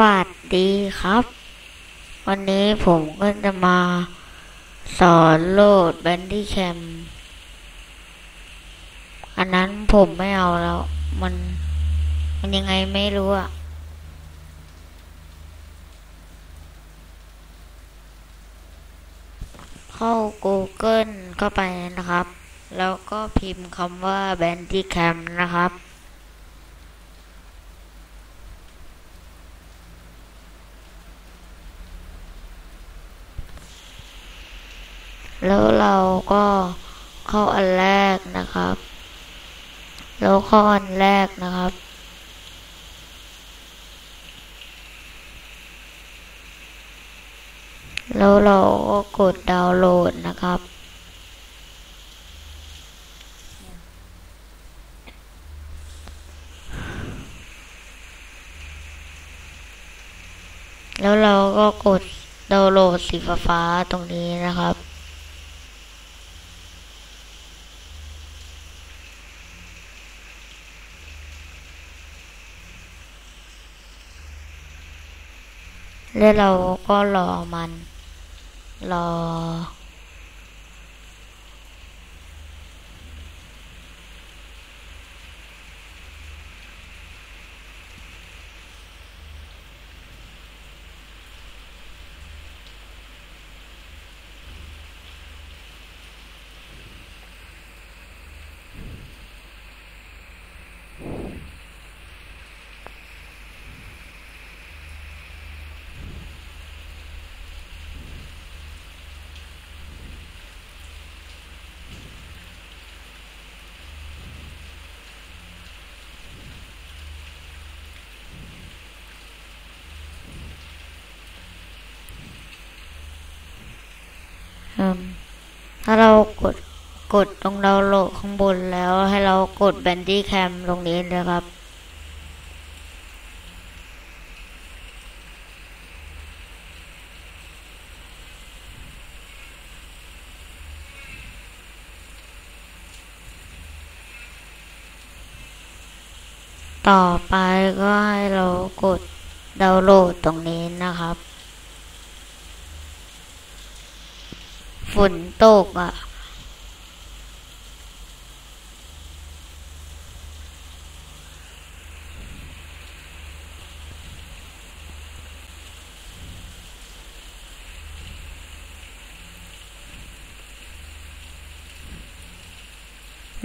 วัสดีครับ วันนี้ผมก็จะมาสอนโหลดแบนดี้แคม อันนั้นผมไม่เอาแล้ว มัน มันยังไงไม่รู้อะเข้า Google เข้าไปนะครับ แล้วก็พิมพ์คำว่า Bandicam นะครับ แล้วเราก็เข้าอันแรกนะครับ แล้วเข้าอันแรกนะครับ แล้วเราก็กดดาวน์โหลดนะครับแล้วเราก็กดดาวน์โหลดสีฟ้าตรงนี้นะครับ แล้วเราก็รอมัน รอ ถ้าเรากดกดตรงดาวโหลดข้างบนแล้วให้เรากดแบนดี้แคมตรงนี้นะครับ ต่อไปก็ให้เรากดดาวน์โหลดตรงนี้นะครับ ฝนตกอะ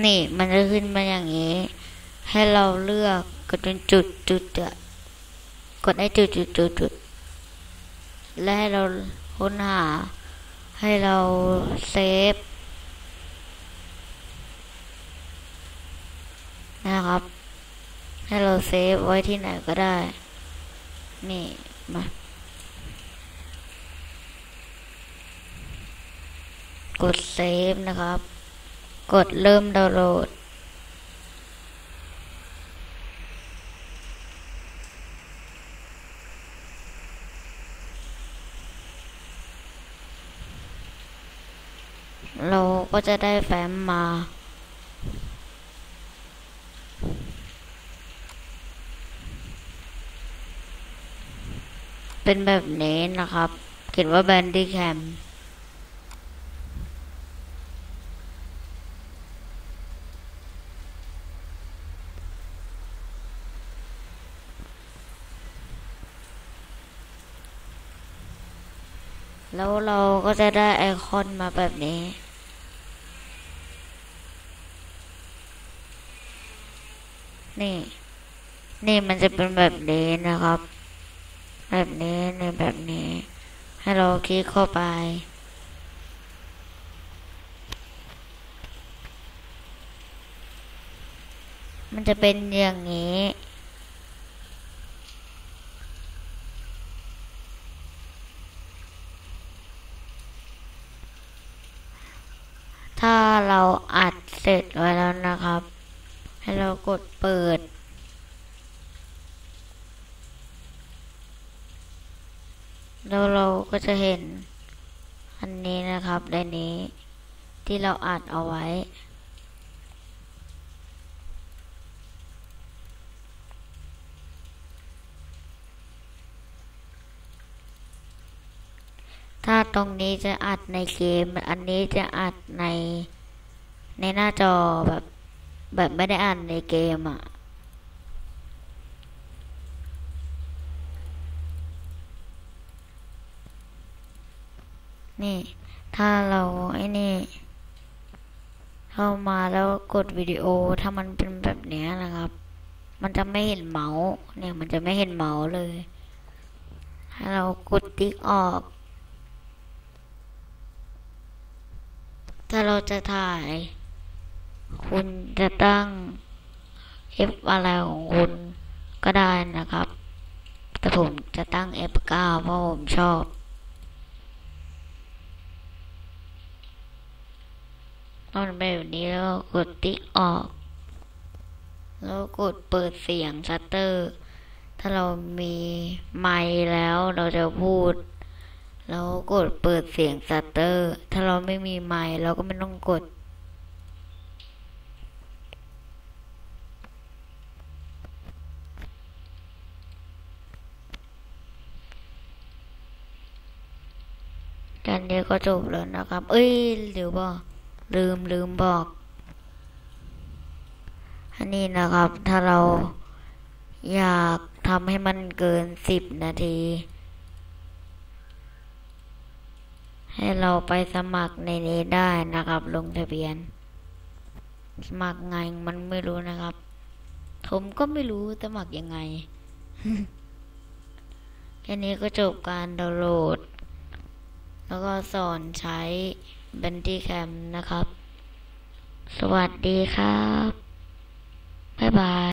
นี่มันจะขึ้นมาอย่างนี้ ให้เราเลือกกดเป็นจุดจุดอะกดให้จุดจุดจุดจุดและให้เราค้นหา ให้เราเซฟนะครับ ให้เราเซฟไว้ที่ไหนก็ได้ นี่มากดเซฟนะครับ กดเริ่มดาวน์โหลด เราก็จะได้แฟ้มมา เป็นแบบนี้นะครับ เขียนว่าแบนดี้แคมแล้วเราก็จะได้ไอคอนมาแบบนี้ นี่ นี่มันจะเป็นแบบนี้นะครับ แบบนี้ในแบบนี้ ให้เราคลิกเข้าไป มันจะเป็นอย่างนี้ถ้าเราอัดเสร็จไว้แล้วนะครับ ให้เรากดเปิด แล้วเราก็จะเห็น อันนี้นะครับในนี้ที่เราอัดเอาไว้ ถ้าตรงนี้จะอัดในเกม อันนี้จะอัดในในหน้าจอแบบ แบบไม่ได้อัดในเกมอะ นี่ ถ้าเราไอ้นี่ เข้ามาแล้วกดวิดีโอถ้ามันเป็นแบบนี้นะครับ มันจะไม่เห็นเมาส์เนี่ยมันจะไม่เห็นเมาส์เลยให้เรากดติ๊กออก ถ้าเราจะถ่าย คุณจะตั้ง F อะไรของคุณก็ได้นะครับ แต่ผมจะตั้ง F9 เพราะผมชอบ ตอนเป็นแบบนี้แล้วก็กดติ๊กออก แล้วกดเปิดเสียงชัตเตอร์ ถ้าเรามีไมค์แล้วเราจะพูด แล้วกดเปิดเสียงชัตเตอร์ ถ้าเราไม่มีไมค์เราก็ไม่ต้องกด กันเดียวก็จบแล้วนะครับ เอ้ยหรือบอก ลืมลืมบอก อันนี้นะครับ ถ้าเราอยากทำให้มันเกินสิบนาที ให้เราไปสมัครในนี้ได้นะครับ ลงทะเบียน สมัครไงมันไม่รู้นะครับ ผมก็ไม่รู้สมัครยังไงแค่นี้ก็จบการดาวน์โหลด แล้วก็สอนใช้บันทีแคมนะครับ สวัสดีครับ บ๊ายบาย